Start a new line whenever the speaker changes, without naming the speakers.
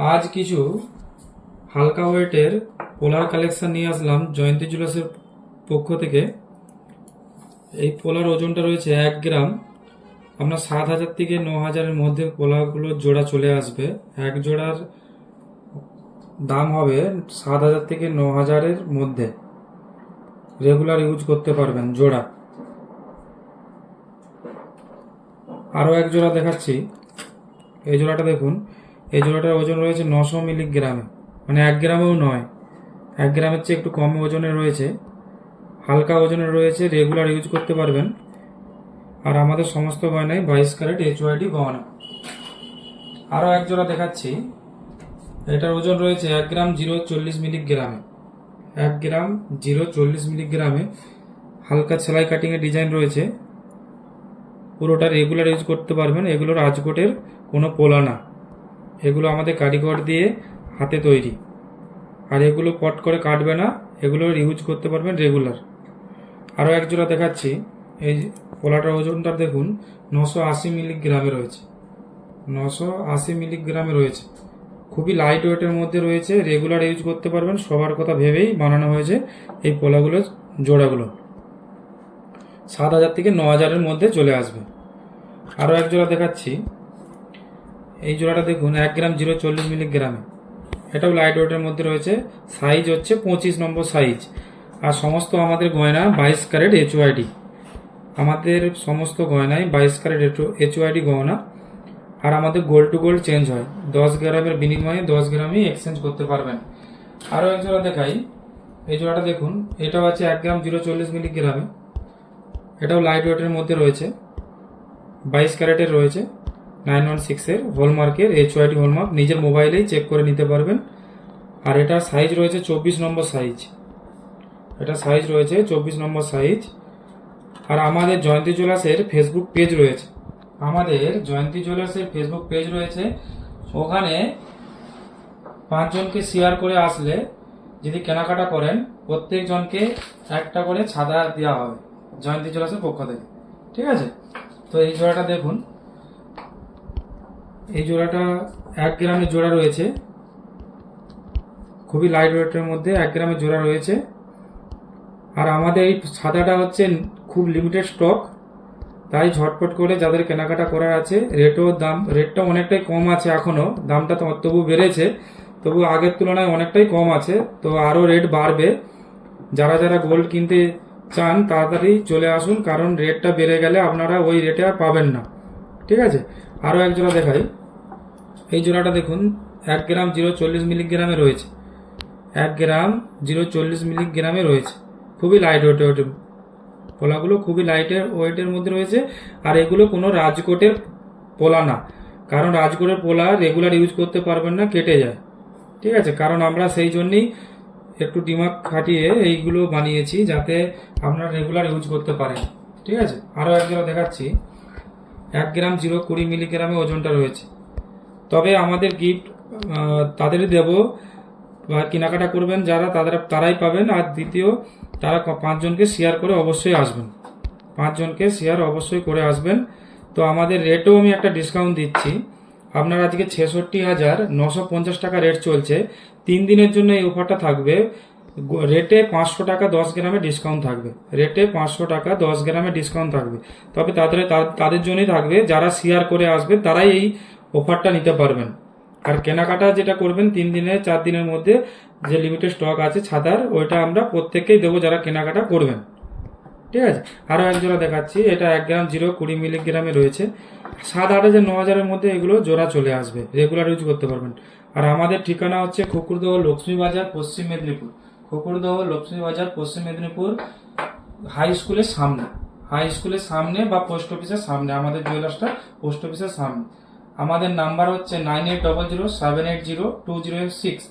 আজ কিছু হালকা ওয়েটের পোলার কালেকশন নিয়ে আসলাম। জয়ন্তী জুয়েলার্সের পক্ষ থেকে। এই পোলার ওজনটা রয়েছে এক গ্রাম। আপনার সাত হাজার থেকে ন হাজারের মধ্যে পোলাগুলোর জোড়া চলে আসবে। এক জোড়ার দাম হবে সাত হাজার থেকে ন হাজারের মধ্যে। রেগুলার ইউজ করতে পারবেন জোড়া। আরও এক জোড়া দেখাচ্ছি। এই জোড়াটা দেখুন। এই জোড়াটার ওজন রয়েছে নশো মিলিগ্রামে। মানে এক গ্রামেও নয়। এক গ্রামের চেয়ে একটু কম ওজনে রয়েছে। হালকা ওজনে রয়েছে রেগুলার ইউজ করতে পারবেন। আর আমাদের সমস্ত গয়নায় বাইশ ক্যারেট এইচওয়াইডি গহনা আরও এক জোড়া দেখাচ্ছি। এটার ওজন রয়েছে এক গ্রাম জিরো চল্লিশ মিলিগ্রামে। এক গ্রাম জিরো চল্লিশ মিলিগ্রামে হালকা সেলাই কাটিংয়ের ডিজাইন রয়েছে। পুরোটা রেগুলার ইউজ করতে পারবেন। এগুলো রাজকোটের কোনো পোলা না। এগুলো আমাদের কারিগর দিয়ে হাতে তৈরি। আর এগুলো পট করে কাটবে না, এগুলো ইউজ করতে পারবেন রেগুলার আরও এক জোড়া দেখাচ্ছি, এই পোলাটার ওজনটা দেখুন, নশো আশি মিলিগ্রামে রয়েছে। নশো আশি মিলিগ্রামে রয়েছে। খুবই লাইট ওয়েটের মধ্যে রয়েছে রেগুলার ইউজ করতে পারবেন, সবার কথা ভেবেই বানানো হয়েছে এই পোলাগুলোর জোড়াগুলো। সাত হাজার থেকে ন হাজারের মধ্যে চলে আসবে। আরও এক জোড়া দেখাচ্ছি এই জোড়াটা দেখুন, এক গ্রাম জিরো চল্লিশ মিলিগ্রামে এটাও লাইট ওয়েটের মধ্যে রয়েছে সাইজ হচ্ছে পঁচিশ নম্বর সাইজ আর সমস্ত আমাদের গয়না বাইশ ক্যারেট এইচওয়াইডি আমাদের সমস্ত গয়নায় বাইশ ক্যারেট এইচওয়াইডি গয়না। আর আমাদের গোল্ড টু গোল্ড চেঞ্জ হয়। দশ গ্রামের বিনিময়ে দশ গ্রামই এক্সচেঞ্জ করতে পারবেন। আরও এক জোড়া দেখাই। এই জোড়াটা দেখুন, এটাও আছে এক গ্রাম জিরো চল্লিশ মিলিগ্রামে এটাও লাইট ওয়েটের মধ্যে রয়েছে। বাইশ ক্যারেটের রয়েছে। নাইন ওয়ান সিক্সের হলমার্কের এইচ ওয়াইডি হলমার্ক নিজের মোবাইলেই চেক করে নিতে পারবেন। আর এটার সাইজ রয়েছে চব্বিশ নম্বর সাইজ এটা সাইজ রয়েছে চব্বিশ নম্বর সাইজ আর আমাদের জয়ন্তী জুয়েলার্সের ফেসবুক পেজ রয়েছে। আমাদের জয়ন্তী জুয়েলার্সের ফেসবুক পেজ রয়েছে। ওখানে পাঁচজনকে শেয়ার করে আসলে যদি কেনাকাটা করেন, প্রত্যেকজনকে একটা করে ছাদা দেওয়া হবে জয়ন্তী জুয়েলার্সের পক্ষ থেকে। ঠিক আছে? তো এই জোড়াটা দেখুন। এই জোড়াটা এক গ্রামের জোড়া রয়েছে। খুবই লাইট ওয়েটের মধ্যে এক গ্রামের জোড়া রয়েছে। আর আমাদের এই সাদাটা হচ্ছে খুব লিমিটেড স্টক তাই ঝটপট করে যাদের কেনাকাটা করার আছে রেটও দাম রেটটা অনেকটাই কম আছে এখনও দামটা তো তবু বেড়েছে। তবু আগের তুলনায় অনেকটাই কম আছে। তো আরও রেট বাড়বে। যারা যারা গোল্ড কিনতে চান, তাড়াতাড়ি চলে আসুন, কারণ রেটটা বেড়ে গেলে আপনারা ওই রেটে আর পাবেন না। ঠিক আছে? আরও এক জোড়া দেখাই। এই জোড়াটা দেখুন, এক গ্রাম জিরো চল্লিশ মিলিগ্রামে রয়েছে। এক গ্রাম জিরো চল্লিশ মিলিগ্রামে রয়েছে। খুবই লাইট ওয়েটে ওয়েটে পোলাগুলো খুবই লাইটের ওয়েটের মধ্যে রয়েছে। আর এগুলো কোনো রাজকোটের পোলা না। কারণ রাজকোটের পোলা রেগুলার ইউজ করতে পারবেন না, কেটে যায়। ঠিক আছে? কারণ আমরা সেই জন্যই একটু ডিমাক খাটিয়ে এইগুলো বানিয়েছি যাতে আপনারা রেগুলার ইউজ করতে পারেন। ঠিক আছে? আরও এক জোড়া দেখাচ্ছি। এক গ্রাম জিরো কুড়ি মিলিগ্রামে ওজনটা রয়েছে। তবে আমাদের গিফট তাদেরই দেব বা কেনাকাটা করবেন যারা, তাদের, তারাই পাবেন। আর দ্বিতীয়, তারা পাঁচজনকে শেয়ার করে অবশ্যই আসবেন। পাঁচজনকে শেয়ার অবশ্যই করে আসবেন। তো আমাদের রেটও আমি একটা ডিসকাউন্ট দিচ্ছি। আপনার আজকে ছেষট্টি হাজার নশো পঞ্চাশ টাকা রেট চলছে। তিন দিনের জন্য এই অফারটা থাকবে। রেটে পাঁচশো টাকা দশ গ্রামে ডিসকাউন্ট থাকবে। রেটে পাঁচশো টাকা দশ গ্রামে ডিসকাউন্ট থাকবে। তবে তাদের তাদের জন্যই থাকবে। যারা শেয়ার করে আসবে, তারাই এই অফারটা নিতে পারবেন। আর কেনাকাটা যেটা করবেন, তিন দিনের চার দিনের মধ্যে যে লিমিটেড স্টক আছে ছাতার ওইটা আমরা প্রত্যেককেই দেবো যারা কেনাকাটা করবেন। ঠিক আছে? আরও এক জোড়া দেখাচ্ছি। এটা এক গ্রাম জিরো, কুড়ি মিলিগ্রামে রয়েছে। সাত আট হাজার ন হাজারের মধ্যে এগুলো জোড়া চলে আসবে। রেগুলার ইউজ করতে পারবেন। আর আমাদের ঠিকানা হচ্ছে খুকুরদহ লক্ষ্মী বাজার, পশ্চিম মেদিনীপুর। খুকুরদহ লক্ষ্মী বাজার, পশ্চিম মেদিনীপুর হাই স্কুলের সামনে। হাই স্কুলের সামনে বা পোস্ট অফিসের সামনে। আমাদের জুয়েলার্সটা পোস্ট অফিসের সামনে। আমাদের নাম্বার হচ্ছে nine eight double zero seven eight zero two zero six.